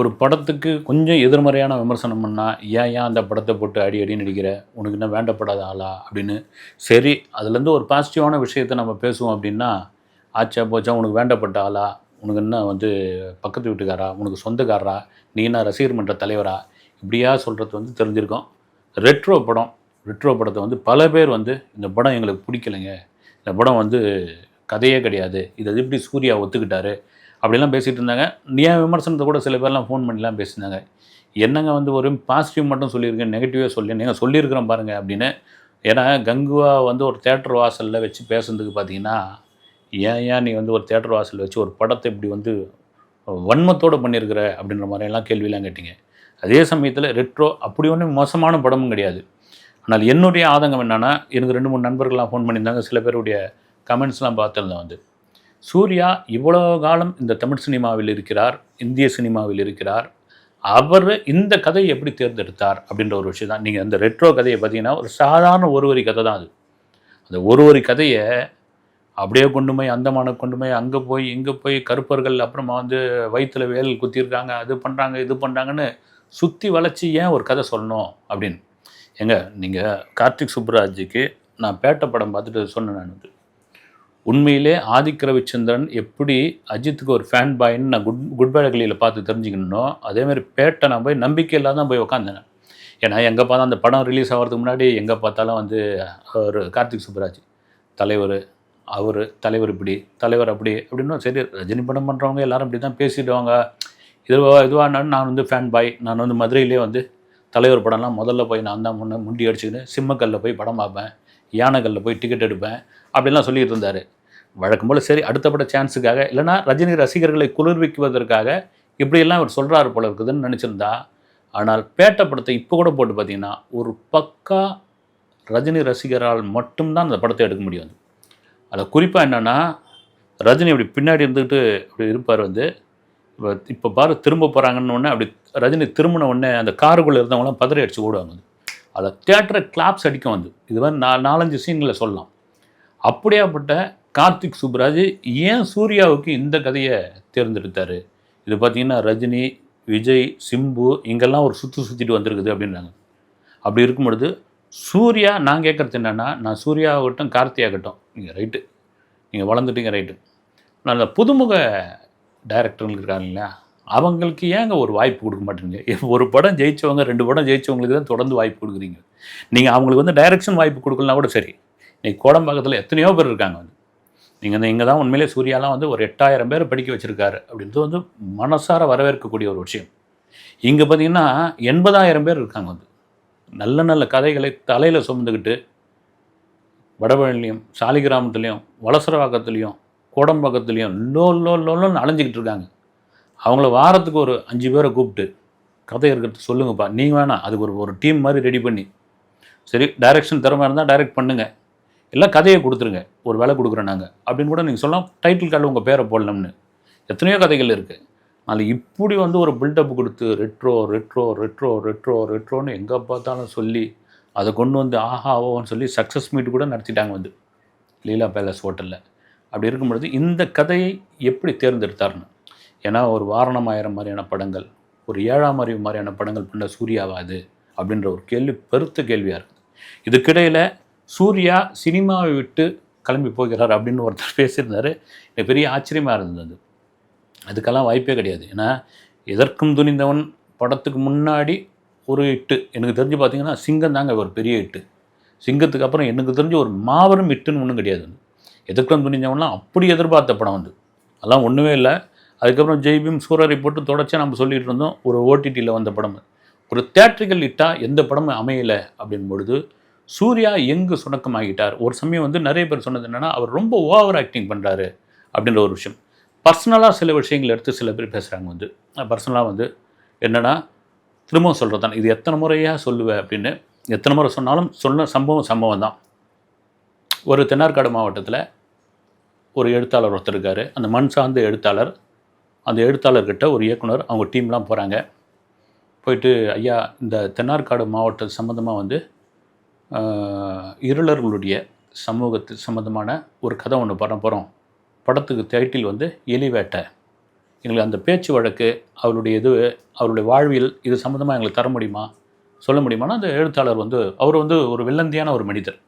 ஒரு படத்துக்கு கொஞ்சம் எதிர்மறையான விமர்சனம் பண்ணால் ஏன் ஏன் அந்த படத்தை போட்டு அடி அடி நடிக்கிற? உனக்கு என்ன வேண்டப்படாத ஆளா? அப்படின்னு. சரி அதுலேருந்து ஒரு பாசிட்டிவான விஷயத்தை நம்ம பேசுவோம் அப்படின்னா ஆச்சா போச்சா உனக்கு வேண்டப்பட்ட ஆளா? உனக்கு என்ன வந்து பக்கத்து வீட்டுக்காரா? உனக்கு சொந்தக்காரரா? நீ என்ன ரசிகர் மன்ற தலைவரா? இப்படியா சொல்கிறது வந்து தெரிஞ்சிருக்கோம். ரெட்ரோ படம். ரெட்ரோ படத்தை வந்து பல பேர் வந்து இந்த படம் எங்களுக்கு பிடிக்கலைங்க. இந்த படம் வந்து கதையே கிடையாது. இதை எப்படி சூர்யா ஒத்துக்கிட்டாரு? அப்படிலாம் பேசிகிட்டு இருந்தாங்க ஏன் விமர்சனத்தை கூட சில பேர்லாம் ஃபோன் பண்ணிலாம் பேசினாங்க. என்னங்க வந்து ஒரு பாசிட்டிவ் மட்டும் சொல்லியிருக்கேன் நெகட்டிவாக சொல்லி நீங்கள் சொல்லியிருக்கிறோம் பாருங்கள் அப்படின்னு. ஏன்னா கங்குவா வந்து ஒரு தேட்டர் வாசலில் வச்சு பேசுனதுக்கு பார்த்தீங்கன்னா ஏன் ஏன் நீ வந்து ஒரு தேட்டர் வாசலில் வச்சு ஒரு படத்தை இப்படி வந்து வன்மத்தோடு பண்ணியிருக்கிற அப்படின்ற மாதிரியெல்லாம் கேள்வியெலாம் கேட்டீங்க. அதே சமயத்தில் ரெட்ரோ அப்படி ஒன்றும் மோசமான படமும் கிடையாது. ஆனால் என்னுடைய ஆதங்கம் என்னென்னா எனக்கு ரெண்டு மூணு நண்பர்கள்லாம் ஃபோன் பண்ணியிருந்தாங்க. சில பேருடைய கமெண்ட்ஸ்லாம் பார்த்துருந்தேன் வந்து. சூர்யா இவ்வளோ காலம் இந்த தமிழ் சினிமாவில் இருக்கிறார் இந்திய சினிமாவில் இருக்கிறார். அவர் இந்த கதையை எப்படி தேர்ந்தெடுத்தார் அப்படின்ற ஒரு விஷயம் தான். நீங்கள் அந்த ரெட்ரோ கதையை பார்த்தீங்கன்னா ஒரு சாதாரண ஒரு வரி கதை தான் அது. அந்த ஒரு வரி கதையை அப்படியே கொண்டு போய் அந்தமான கொண்டு போய் அங்கே போய் இங்கே போய் கருப்பர்கள் அப்புறமா வந்து வயிற்றில் வேல் குத்திருக்காங்க அது பண்ணுறாங்க இது பண்ணுறாங்கன்னு சுற்றி வளைச்சி ஏன் ஒரு கதை சொல்லணும் அப்படின்னு? ஏங்க நீங்கள் கார்த்திக் சுப்புராஜுக்கு நான் பேட்ட படம் பார்த்துட்டு சொன்னேன் நான் வந்து. உண்மையிலே ஆதிக் ரவிச்சந்திரன் எப்படி அஜித்துக்கு ஒரு ஃபேன் பாயின்னு நான் குட் குட் பேடகளியில் பார்த்து தெரிஞ்சுக்கணும் அதேமாதிரி பேட்டை நான் போய் நம்பிக்கை இல்லாத தான் போய் உக்காந்தேன். ஏன்னா எங்கே பார்த்தா அந்த படம் ரிலீஸ் ஆகிறதுக்கு முன்னாடி எங்கே பார்த்தாலும் வந்து ஒரு கார்த்திக் சுப்ராஜ் தலைவர் அவர் தலைவர் இப்படி தலைவர் அப்படி அப்படின்னா சரி ரஜினி படம் பண்ணுறவங்க எல்லாரும் இப்படி தான் பேசிடுவாங்க. இதுவாக இதுவானாலும் நான் வந்து ஃபேன் பாய் நான் வந்து மதுரையிலே வந்து தலைவர் படம்லாம் முதல்ல போய் நான் தான் முன்னே முண்டி அடிச்சுக்கின்னு சிம்மக்கல்லில் போய் படம் பார்ப்பேன் யானைகளில் போய் டிக்கெட் எடுப்பேன் அப்படிலாம் சொல்லிட்டு இருந்தார். வழக்கம் போல் சரி அடுத்த சான்ஸுக்காக இல்லைனா ரஜினி ரசிகர்களை குளிர்விக்குவதற்காக இப்படியெல்லாம் அவர் சொல்கிறாரு போல இருக்குதுன்னு நினச்சிருந்தா ஆனால் பேட்ட படத்தை இப்போ கூட போட்டு பார்த்தீங்கன்னா ஒரு பக்கா ரஜினி ரசிகரால் மட்டும்தான் அந்த படத்தை எடுக்க முடியும் அதில் குறிப்பாக என்னென்னா ரஜினி அப்படி பின்னாடி இருந்துக்கிட்டு அப்படி இருப்பார் வந்து இப்போ இப்போ பாரு திரும்ப போகிறாங்கன்னு உடனே அப்படி ரஜினி திரும்பின உடனே அந்த காருக்குள்ளே இருந்தவங்களாம் பதறி அடித்து ஓடுவாங்க வந்து. அதில் தேட்டரை கிளாப்ஸ் அடிக்கும் வந்து. இது மாதிரி நா நாலஞ்சு சீன்களை சொல்லலாம். அப்படியாப்பட்ட கார்த்திக் சுப்ராஜ் ஏன் சூர்யாவுக்கு இந்த கதையை தேர்ந்தெடுத்தார்? இது பார்த்தீங்கன்னா ரஜினி விஜய் சிம்பு இங்கெல்லாம் ஒரு சுற்று சுற்றிட்டு வந்திருக்குது அப்படின்னாங்க அப்படி இருக்கும் பொழுது சூர்யா நான் கேட்குறது என்னென்னா நான் சூர்யாவாகட்டும் கார்த்தியாகட்டும். நீங்கள் ரைட்டு. நீங்கள் வளர்ந்துட்டீங்க ரைட்டு. நான் புதுமுக டைரக்டர்கள் இருக்காங்க இல்லையா அவங்களுக்கு ஏங்க ஒரு வாய்ப்பு கொடுக்க மாட்டேங்க ஒரு படம் ஜெயித்தவங்க ரெண்டு படம் ஜெயிச்சவங்களுக்கு தான் தொடர்ந்து வாய்ப்பு கொடுக்குறீங்க. நீங்கள் அவங்களுக்கு வந்து டைரக்ஷன் வாய்ப்பு கொடுக்கலனா கூட சரி. இன்றைக்கி கோடம்பாக்கத்தில் எத்தனையோ பேர் இருக்காங்க வந்து. நீங்கள் வந்து இங்கே தான் உண்மையிலே சூர்யாலாம் வந்து ஒரு எட்டாயிரம் பேர் படிக்க வச்சுருக்காரு அப்படின்றது வந்து மனசார வரவேற்கக்கூடிய ஒரு விஷயம். இங்கே பார்த்தீங்கன்னா எண்பதாயிரம் பேர் இருக்காங்க வந்து. நல்ல நல்ல கதைகளை தலையில் சுமந்துக்கிட்டு வடபழனிலையும் சாலிகிராமத்துலேயும் வளசரவாக்கத்துலேயும் கோடம்பாக்கத்துலேயும் லோ லோ லோன்னு அலைஞ்சிக்கிட்டு இருக்காங்க. அவங்கள வாரத்துக்கு ஒரு அஞ்சு பேரை கூப்பிட்டு கதை இருக்கிறது சொல்லுங்கப்பா. நீங்கள் வேணாம் அதுக்கு ஒரு ஒரு டீம் மாதிரி ரெடி பண்ணி. சரி டைரக்ஷன் திறமை இருந்தால் டைரக்ட் பண்ணுங்கள் எல்லாம் கதையை கொடுத்துருங்க. ஒரு வேலை கொடுக்குறோம் நாங்கள் அப்படின்னு கூட நீங்கள் சொல்லலாம். டைட்டில் கார்டில் உங்கள் பேரை போடலாம்னு. எத்தனையோ கதைகள் இருக்குது அதில் இப்படி வந்து ஒரு பில்டப் கொடுத்து ரெட்ரோ ரெட்ரோ ரெட்ரோ ரெட்ரோ ரெட்ரோன்னு எங்கே பார்த்தாலும் சொல்லி அதை கொண்டு வந்து ஆஹா ஓன்னு சொல்லி சக்ஸஸ் மீட் கூட நடத்திட்டாங்க வந்து. லீலா பேலஸ் ஹோட்டலில். அப்படி இருக்கும் பொழுது இந்த கதையை எப்படி தேர்ந்தெடுத்தார்னு. ஏன்னா ஒரு வாரணம் ஆயிரம் மாதிரியான படங்கள் ஒரு ஏழாம் அறிவு மாதிரியான படங்கள் பண்ண சூர்யாவா அது? அப்படின்ற ஒரு கேள்வி பெருத்த கேள்வியாக இருக்குது இதுக்கிடையில் சூர்யா சினிமாவை விட்டு கிளம்பி போகிறார் அப்படின்னு ஒருத்தர் பேசியிருந்தார். எனக்கு பெரிய ஆச்சரியமாக இருந்தது. அதுக்கெல்லாம் வாய்ப்பே கிடையாது. ஏன்னா எதற்கும் துணிந்தவன் படத்துக்கு முன்னாடி ஒரு இட்டு. எனக்கு தெரிஞ்சு பார்த்தீங்கன்னா சிங்கம் தாங்க ஒரு பெரிய இட்டு. சிங்கத்துக்கு அப்புறம் எனக்கு தெரிஞ்சு ஒரு மாபெரும் இட்டுன்னு ஒன்றும் கிடையாது. எதற்கும் துணிந்தவன்லாம் அப்படி எதிர்பார்த்த படம் வந்து அதெல்லாம் ஒன்றுமே இல்லை. அதுக்கப்புறம் ஜெய்பீம் சூரரை போட்டு தொடர்ச்சியாக நம்ம சொல்லிகிட்டு இருந்தோம் ஒரு ஓடிடியில் வந்த படம். ஒரு தேட்ரிக்கல் இட்டால் எந்த படமும் அமையலை அப்படின் பொழுது சூர்யா எங்கு சுணக்கமாகிட்டார்? ஒரு சமயம் வந்து நிறைய பேர் சொன்னது என்னென்னா அவர் ரொம்ப ஓவர் ஆக்டிங் பண்ணுறாரு அப்படின்ற ஒரு விஷயம். பர்சனலாக சில விஷயங்கள் எடுத்து சில பேர் பேசுகிறாங்க வந்து. பர்சனலாக வந்து என்னென்னா திரும்பவும் சொல்கிறது தான் இது எத்தனை முறையாக சொல்லுவேன் அப்படின்னு எத்தனை முறை சொன்னாலும் சொன்ன சம்பவம் சம்பவம் தான். ஒரு தென்னார்காடு மாவட்டத்தில் ஒரு எழுத்தாளர் ஒருத்தர் இருக்கார். அந்த மண் சார்ந்த எழுத்தாளர் அந்த எழுத்தாளர்கிட்ட ஒரு இயக்குனர் அவங்க டீம்லாம் போகிறாங்க போயிட்டு ஐயா இந்த தென்னார்காடு மாவட்டம் சம்மந்தமாக வந்து இருளர்களுடைய சமூகத்து சம்மந்தமான ஒரு கதை ஒன்று பண்ண போகிறோம் படத்துக்கு டைட்டில் வந்து எலிவேட்டை. எங்களுக்கு அந்த பேச்சு வழக்கு அவருடைய இது அவருடைய வாழ்வியல் இது சம்மந்தமாக எங்களுக்கு தர முடியுமா? சொல்ல முடியுமானா அந்த எழுத்தாளர் வந்து அவர் வந்து ஒரு வில்லந்தியான ஒரு மனிதர்.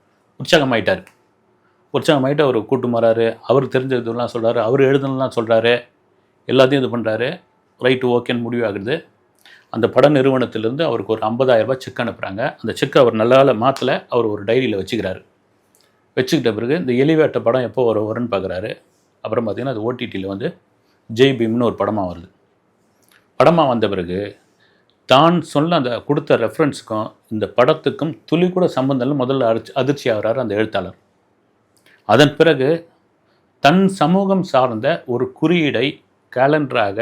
உற்சாகமாயிட்டார். உற்சாகமாயிட்டு அவர் கூட்டு மாறாரு தெரிஞ்ச இதெல்லாம் சொல்கிறாரு அவர் எழுதுனலாம் சொல்கிறாரு எல்லாத்தையும் இது பண்ணுறாரு ரைட்டு ஓகேன்னு முடிவாகுது அந்த பட நிறுவனத்திலேருந்து அவருக்கு ஒரு 50000 ரூபாய் செக் அனுப்புகிறாங்க அந்த செக்கை அவர் நல்லால மாற்றல அவர் ஒரு டைரியில் வச்சுக்கிறாரு. வச்சுக்கிட்ட பிறகு இந்த எலிவேட்ட படம் எப்போ வரும் வரும்னு பார்க்குறாரு அப்புறம் பார்த்தீங்கன்னா அது ஓடிடியில் வந்து ஜெய் பீம்னு ஒரு படமாக வருது. படமாக வந்த பிறகு தான் சொன்ன அந்த கொடுத்த ரெஃபரன்ஸுக்கும் இந்த படத்துக்கும் துளி கூட சம்பந்தம் முதல்ல அதிர்ச்சி அதிர்ச்சி ஆகிறார் அந்த எழுத்தாளர். அதன் பிறகு தன் சமூகம் சார்ந்த ஒரு குறியீடை கேலண்டராக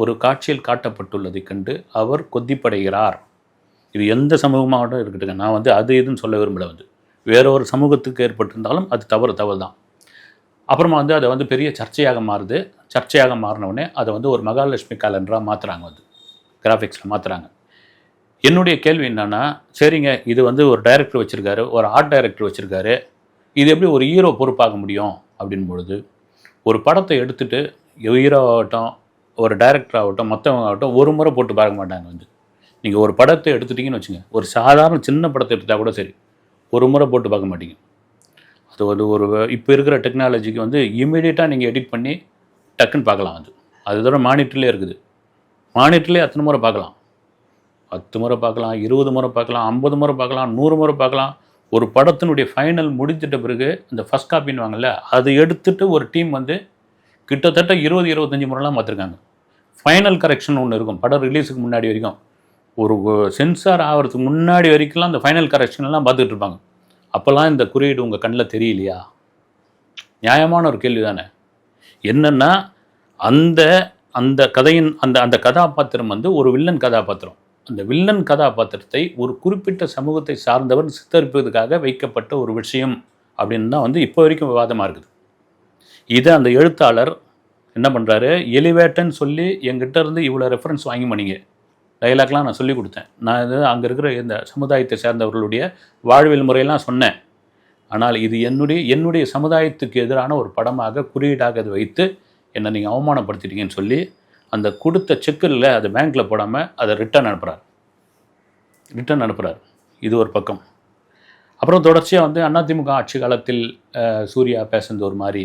ஒரு காட்சியில் காட்டப்பட்டுள்ளதை கண்டு அவர் கொத்திப்படைகிறார் இது எந்த சமூகமாகட்டும் இருக்கட்டுங்க நான் வந்து அது இதுன்னு சொல்ல விரும்பல வந்து. வேற ஒரு சமூகத்துக்கு ஏற்பட்டிருந்தாலும் அது தவறு தவறு தான் அப்புறமா வந்து அதை வந்து பெரிய சர்ச்சையாக மாறுது. சர்ச்சையாக மாறினவுடனே அதை வந்து ஒரு மகாலட்சுமி கேலண்டராக மாற்றுறாங்க வந்து. கிராஃபிக்ஸில் மாற்றுறாங்க என்னுடைய கேள்வி என்னென்னா சரிங்க இது வந்து ஒரு டைரக்டர் வச்சுருக்காரு ஒரு ஆர்ட் டைரக்டர் வச்சுருக்காரு. இது எப்படி ஒரு ஹீரோ பொறுப்பாக முடியும்? அப்படின் பொழுது ஒரு படத்தை எடுத்துகிட்டு ஹீரோ ஆகட்டும் ஒரு டைரக்டர் ஆகட்டும் மற்றவங்க ஆகட்டும் ஒரு முறை போட்டு பார்க்க மாட்டாங்க வந்து. நீங்கள் ஒரு படத்தை எடுத்துட்டீங்கன்னு வச்சுங்க. ஒரு சாதாரண சின்ன படத்தை எடுத்தால் கூட சரி. ஒரு முறை போட்டு பார்க்க மாட்டீங்க. அது வந்து ஒரு இப்போ இருக்கிற டெக்னாலஜிக்கு வந்து இமீடியட்டாக நீங்கள் எடிட் பண்ணி டக்குன்னு பார்க்கலாம் அது. அது தவிர மானிட்டர்லேயே இருக்குது. மானிட்டர்லேயே அத்தனை முறை பார்க்கலாம். பத்து முறை பார்க்கலாம் இருபது முறை பார்க்கலாம் ஐம்பது முறை பார்க்கலாம் நூறு முறை பார்க்கலாம். ஒரு படத்தினுடைய ஃபைனல் முடிஞ்சிட்ட பிறகு இந்த ஃபஸ்ட் காப்பின்னுவாங்கல்ல அதை எடுத்துட்டு ஒரு டீம் வந்து கிட்டத்தட்ட இருபது இருபத்தஞ்சி முறைலாம் பார்த்துருக்காங்க. ஃபைனல் கரெக்ஷன் ஒன்று இருக்கும். படம் ரிலீஸுக்கு முன்னாடி வரைக்கும். ஒரு சென்சார் ஆகிறதுக்கு முன்னாடி வரைக்கும்லாம் அந்த ஃபைனல் கரெக்ஷன்லாம் பார்த்துட்டு இருப்பாங்க. அப்போல்லாம் இந்த குறியீடு உங்கள் கண்ணில் தெரியலையா? நியாயமான ஒரு கேள்வி தானே என்னென்னா அந்த அந்த கதையின் அந்த அந்த கதாபாத்திரம் வந்து ஒரு வில்லன் கதாபாத்திரம். அந்த வில்லன் கதாபாத்திரத்தை ஒரு குறிப்பிட்ட சமூகத்தை சார்ந்தவர் சித்தரிப்பதற்காக வைக்கப்பட்ட ஒரு விஷயம் அப்படின்னு தான் வந்து இப்போ வரைக்கும் விவாதமாக இருக்குது. இதை அந்த எழுத்தாளர் என்ன பண்ணுறாரு எலிவேட்டன்னு சொல்லி எங்கிட்ட இருந்து இவ்வளோ ரெஃபரன்ஸ் வாங்கி பண்ணீங்க டைலாக்லாம் நான் சொல்லி கொடுத்தேன். நான் இது அங்கே இருக்கிற இந்த சமுதாயத்தை சேர்ந்தவர்களுடைய வாழ்வியல் முறையெல்லாம் சொன்னேன். ஆனால் இது என்னுடைய என்னுடைய சமுதாயத்துக்கு எதிரான ஒரு படமாக குறியீடாக அதை வைத்து என்னை நீங்கள் அவமானப்படுத்திட்டீங்கன்னு சொல்லி அந்த கொடுத்த செக்கில் அதை பேங்க்கில் போடாமல் அதை ரிட்டர்ன் அனுப்புகிறார் ரிட்டர்ன் அனுப்புகிறார் இது ஒரு பக்கம். அப்புறம் தொடர்ச்சியாக வந்து அதிமுக ஆட்சி காலத்தில் சூர்யா பேசுனது ஒரு மாதிரி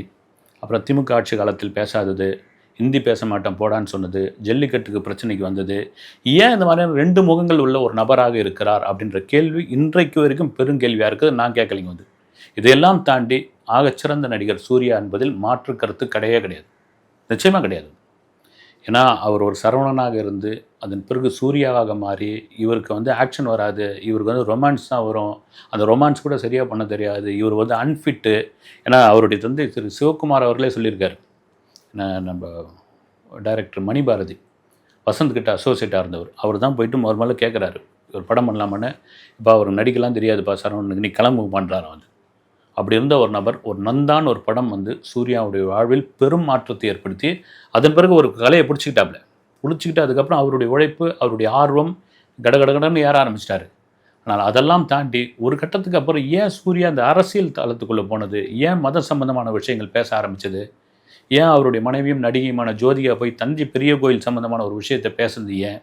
அப்புறம் திமுக ஆட்சி காலத்தில் பேசாதது ஹிந்தி பேச மாட்டோம் போடான்னு சொன்னது ஜல்லிக்கட்டுக்கு பிரச்சனைக்கு வந்தது. ஏன் இந்த மாதிரியான ரெண்டு முகங்கள் உள்ள ஒரு நபராக இருக்கிறார் அப்படின்ற கேள்வி இன்றைக்கு வரைக்கும் பெருங்கேள்வியாக இருக்குது நான் கேட்கலைங்க வந்து. இதையெல்லாம் தாண்டி ஆகச்சிறந்த நடிகர் சூர்யா என்பதில் மாற்று கருத்து கிடையவே கிடையாது. நிச்சயமாக கிடையாது. ஏன்னா அவர் ஒரு சரவணனாக இருந்து அதன் பிறகு சூர்யாவாக மாறி இவருக்கு வந்து ஆக்ஷன் வராது. இவருக்கு வந்து ரொமான்ஸ் தான் வரும். அந்த ரொமான்ஸ் கூட சரியாக பண்ண தெரியாது. இவர் வந்து அன்ஃபிட்டு ஏன்னா அவருடைய தந்தை திரு சிவகுமார் அவர்களே சொல்லியிருக்காரு. நான் நம்ம டைரக்டர் மணிபாரதி வசந்த் கிட்ட அசோசியேட்டாக இருந்தவர். அவர் தான் போயிட்டு முதல் கேட்குறாரு இவர் படம் பண்ணலாமான்னு. இப்போ அவர் நடிக்கலாம் தெரியாதுப்பா சரவணனுக்கு நீ கிளம்பு பண்ணுறாரு வந்து அப்படி இருந்த ஒரு நபர் ஒரு நந்தான் ஒரு படம் வந்து சூர்யாவுடைய வாழ்வில் பெரும் மாற்றத்தை ஏற்படுத்தி அதன் பிறகு ஒரு கலையை பிடிச்சிக்கிட்டாப்புல பிடிச்சிக்கிட்டு அதுக்கப்புறம் அவருடைய உழைப்பு அவருடைய ஆர்வம் கடகடகடன்னு ஏற ஆரம்பிச்சிட்டாரு. ஆனால் அதெல்லாம் தாண்டி ஒரு கட்டத்துக்கு அப்புறம் ஏன் சூர்யா அந்த அரசியல் தளத்துக்குள்ளே போனது? ஏன் மத சம்பந்தமான விஷயங்கள் பேச ஆரம்பிச்சது? ஏன் அவருடைய மனைவியும் நடிகையுமான ஜோதிகா போய் தஞ்சை பெரிய கோயில் சம்பந்தமான ஒரு விஷயத்தை பேசுனது ஏன்?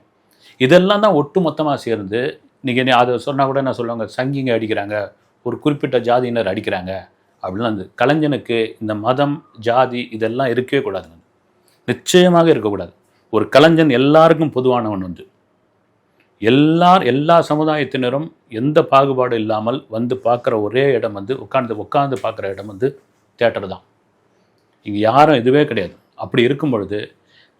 இதெல்லாம் தான் ஒட்டு மொத்தமாக சேர்ந்து நீங்கள் அதை சொன்னால் கூட என்ன சொல்லுவாங்க? சங்கிங்க அடிக்கிறாங்க. ஒரு குறிப்பிட்ட ஜாதியினர் அடிக்கிறாங்க அப்படிலாம் அந்த கலைஞனுக்கு இந்த மதம் ஜாதி இதெல்லாம் இருக்கவே கூடாது நிச்சயமாக இருக்கக்கூடாது ஒரு கலைஞன் எல்லாருக்கும் பொதுவானவன் வந்து எல்லார் எல்லா சமுதாயத்தினரும் எந்த பாகுபாடு இல்லாமல் வந்து பார்க்குற ஒரே இடம் வந்து உட்காந்து உட்காந்து பார்க்குற இடம் வந்து தேட்டர் தான். இங்கே யாரும் இதுவே கிடையாது. அப்படி இருக்கும் பொழுது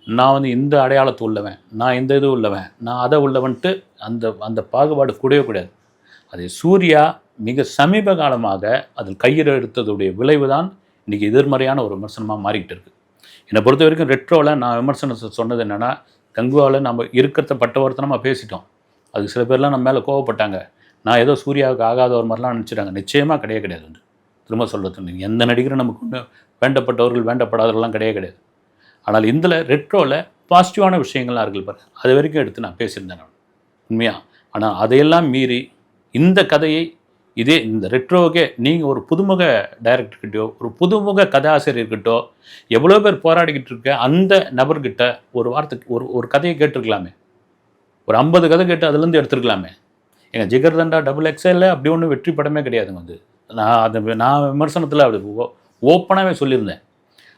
நான் வந்து இந்த அடையாளத்து உள்ளவன் நான் இந்த இது உள்ளவன் நான் அதை உள்ளவன்ட்டு அந்த அந்த பாகுபாடு கூடவே கூடாது. அது சூர்யா மிக சமீப காலமாக அதில் கையில் எடுத்ததுடைய விளைவு தான் இன்றைக்கி எதிர்மறையான ஒரு விமர்சனமாக மாறிக்கிட்டு இருக்குது என்னை பொறுத்த வரைக்கும் ரெட்ரோவில் நான் விமர்சனம் சொன்னது என்னென்னா கங்குவாவில் நம்ம இருக்கிறத பட்டவர்த்தனமாக பேசிட்டோம். அது சில பேர்லாம் நம்ம மேலே கோவப்பட்டாங்க. நான் ஏதோ சூர்யாவுக்கு ஆகாத ஒரு மாதிரிலாம் நினச்சிட்டாங்க. நிச்சயமாக கிடையாது கிடையாது வந்து திரும்ப சொல்கிறது நீங்கள் எந்த நடிகரும் நமக்கு ஒன்று வேண்டப்பட்டவர்கள் வேண்டப்படாதவர்கள்லாம் கிடையவே கிடையாது. ஆனால் இதில் ரெட்ரோவில் பாசிட்டிவான விஷயங்கள்லாம் இருக்குது பாரு அது வரைக்கும் எடுத்து நான் பேசியிருந்தேன் நான். உண்மையாக ஆனால் அதையெல்லாம் மீறி இந்த கதையை இதே இந்த ரெட்ரோவுக்கே நீங்கள் ஒரு புதுமுக டைரக்டர்கிட்டயோ ஒரு புதுமுக கதாசிரியர்கிட்டோ எவ்வளோ பேர் போராடிக்கிட்டு இருக்க அந்த நபர்கிட்ட ஒரு வார்த்தைக்கு ஒரு ஒரு கதையை கேட்டிருக்கலாமே. ஒரு ஐம்பது கதை கேட்டு அதுலேருந்து எடுத்துருக்கலாமே. எங்கள் ஜிகர்தண்டா டபுள் எக்ஸ்எல்ல அப்படி ஒன்றும் வெற்றி படமே கிடையாதுங்க வந்து. நான் அது நான் விமர்சனத்தில் அது ஓப்பனாகவே சொல்லியிருந்தேன்.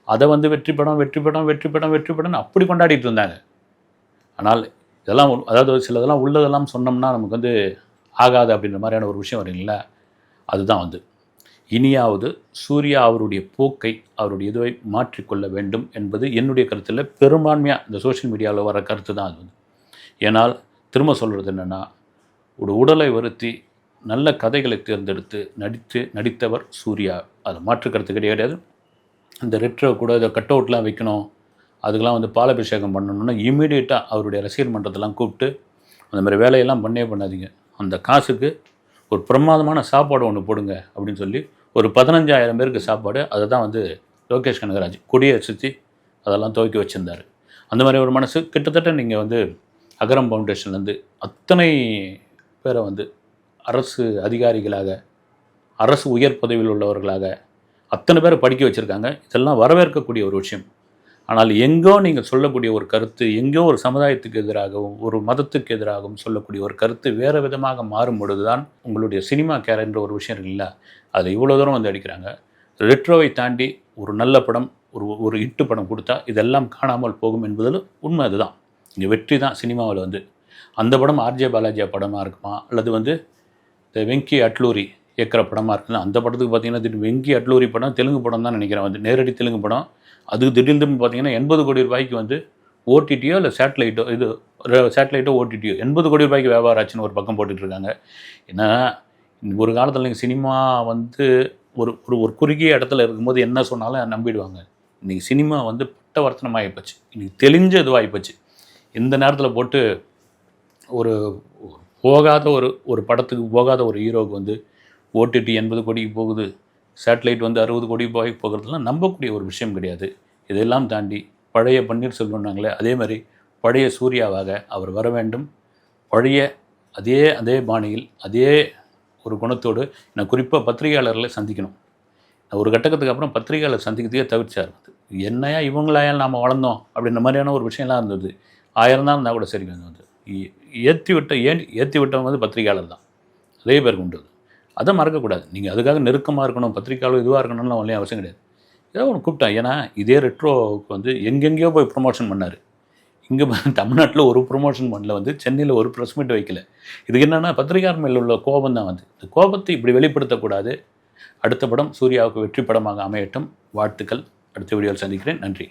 அதை வந்து வெற்றி படம் வெற்றி படம் வெற்றி படம் வெற்றி படம்னு அப்படி கொண்டாடிட்டு இருந்தாங்க. ஆனால் இதெல்லாம் அதாவது சிலதெல்லாம் உள்ளதெல்லாம் சொன்னோம்னா நமக்கு வந்து ஆகாது அப்படின்ற மாதிரியான ஒரு விஷயம் வரீங்களா அதுதான் வந்து. இனியாவது சூர்யா அவருடைய போக்கை அவருடைய இதுவை மாற்றிக்கொள்ள வேண்டும் என்பது என்னுடைய கருத்தில் பெரும்பான்மையாக இந்த சோஷியல் மீடியாவில் வர கருத்து தான் அது வந்து. ஏனால் திரும்ப சொல்கிறது என்னென்னா ஒரு உடலை வருத்தி நல்ல கதைகளை தேர்ந்தெடுத்து நடித்து நடித்தவர் சூர்யா. அது மாற்று கருத்து கிடையாது. இந்த ரெட்ரோ கூட இதை கட் அவுட்லாம் வைக்கணும். அதுக்கெலாம் வந்து பாலாபிஷேகம் பண்ணணும்னா இமீடியட்டாக அவருடைய ரசிகர் மன்றத்தெல்லாம் கூப்பிட்டு அந்த மாதிரி வேலையெல்லாம் பண்ணே பண்ணாதீங்க. அந்த காசுக்கு ஒரு பிரமாதமான சாப்பாடு ஒன்று போடுங்க அப்படின்னு சொல்லி ஒரு பதினஞ்சாயிரம் பேருக்கு சாப்பாடு அதை தான் வந்து லோகேஷ் கனகராஜ் கொடியை சுற்றி அதெல்லாம் துவக்கி வச்சுருந்தார். அந்த மாதிரி ஒரு மனசு. கிட்டத்தட்ட நீங்கள் வந்து அகரம் ஃபவுண்டேஷன்லேருந்து அத்தனை பேரை வந்து அரசு அதிகாரிகளாக அரசு உயர் பதவியில் உள்ளவர்களாக அத்தனை பேரை படிக்க வச்சுருக்காங்க. இதெல்லாம் வரவேற்கக்கூடிய ஒரு விஷயம். ஆனால் எங்கோ நீங்கள் சொல்லக்கூடிய ஒரு கருத்து எங்கோ ஒரு சமுதாயத்துக்கு எதிராகவும் ஒரு மதத்துக்கு எதிராகவும் சொல்லக்கூடிய ஒரு கருத்து வேறு விதமாக மாறும் பொழுது தான் உங்களுடைய சினிமா கேரன்ற ஒரு விஷயம் இருக்குல்ல அதில் இவ்வளோ தூரம் வந்து அடிக்கிறாங்க. ரெட்ரோவை தாண்டி ஒரு நல்ல படம் ஒரு ஒரு இட்டு படம் கொடுத்தா இதெல்லாம் காணாமல் போகும் என்பதில் உண்மை அதுதான். இங்கே வெற்றி தான் சினிமாவில் வந்து. அந்த படம் ஆர்ஜே பாலாஜியா படமாக இருக்குமா? அல்லது வந்து இந்த வெங்கி அட்லூரி இயக்கிற படமாக இருக்குன்னா அந்த படத்துக்கு பார்த்தீங்கன்னா திடீர்னு வெங்கி அட்லூரி படம் தெலுங்கு படம் தான் நினைக்கிறேன். வந்து நேரடி தெலுங்கு படம். அதுக்கு திடீர்னு பார்த்தீங்கன்னா எண்பது கோடி ரூபாய்க்கு வந்து ஓடிடியோ இல்லை சேட்டலைட்டோ இது சேட்டலைட்டோ ஓடிடியோ எண்பது கோடி ரூபாய்க்கு வியாபாரம் ஆச்சுன்னு ஒரு பக்கம் போட்டுட்டு இருக்காங்க. ஏன்னா ஒரு காலத்தில் நீங்கள் சினிமா வந்து ஒரு ஒரு ஒரு குறுகிய இடத்துல இருக்கும்போது என்ன சொன்னாலும் நம்பிடுவாங்க. இன்றைக்கி சினிமா வந்து பட்டவர்த்தனமாக ஆகிப்போச்சு இன்றைக்கி தெளிஞ்ச இதுவாகி போச்சு இந்த நேரத்தில் போட்டு ஒரு போகாத ஒரு ஒரு படத்துக்கு போகாத ஒரு ஹீரோவுக்கு வந்து ஓடிடி எண்பது கோடிக்கு போகுது. சேட்டலைட் வந்து அறுபது கோடி போய் போகிறதுலாம் நம்பக்கூடிய ஒரு விஷயம் கிடையாது. இதெல்லாம் தாண்டி பழைய பன்னீர்செல்வம்னாங்களே அதே மாதிரி பழைய சூர்யாவாக அவர் வர வேண்டும். பழைய அதே அதே பாணியில் அதே ஒரு குணத்தோடு நான் குறிப்பாக பத்திரிகையாளர்களை சந்திக்கணும். நான் ஒரு கட்டத்துக்கு அப்புறம் பத்திரிகையாளர் சந்திக்கிறதையே தவிர்த்தார் என்னையா இவங்களாயால் நாம் வளர்ந்தோம் அப்படின்ற மாதிரியான ஒரு விஷயம்லாம் இருந்தது. ஆயிரம் தான் இருந்தால் கூட சரி வந்து ஏற்றி விட்ட ஏன் ஏற்றி விட்டவங்க வந்து பத்திரிகையாளர் தான். நிறைய பேருக்கு உண்டு அது. அதை மறக்கக்கூடாது. நீங்கள் அதுக்காக நெருக்கமாக இருக்கணும் பத்திரிக்கையாளர் இதுவாக இருக்கணும்லாம் ஒன்றும் அவசியம் கிடையாது. ஏதோ ஒன்று கூப்பிட்டேன். ஏன்னா இதே ரெட்ரோவுக்கு வந்து எங்கெங்கேயோ போய் ப்ரொமோஷன் பண்ணார். இங்கே தமிழ்நாட்டில் ஒரு ப்ரொமோஷன் பண்ணல வந்து சென்னையில் ஒரு ப்ரெஸ் மீட் வைக்கல. இதுக்கு என்னென்னா பத்திரிகையாளர் மேல உள்ள கோபம் தான் வந்து. இந்த கோபத்தை இப்படி வெளிப்படுத்தக்கூடாது. அடுத்த படம் சூர்யாவுக்கு வெற்றி படமாக அமையட்டும். வாழ்த்துக்கள். அடுத்த வீடியோவில் சந்திக்கிறேன். நன்றி.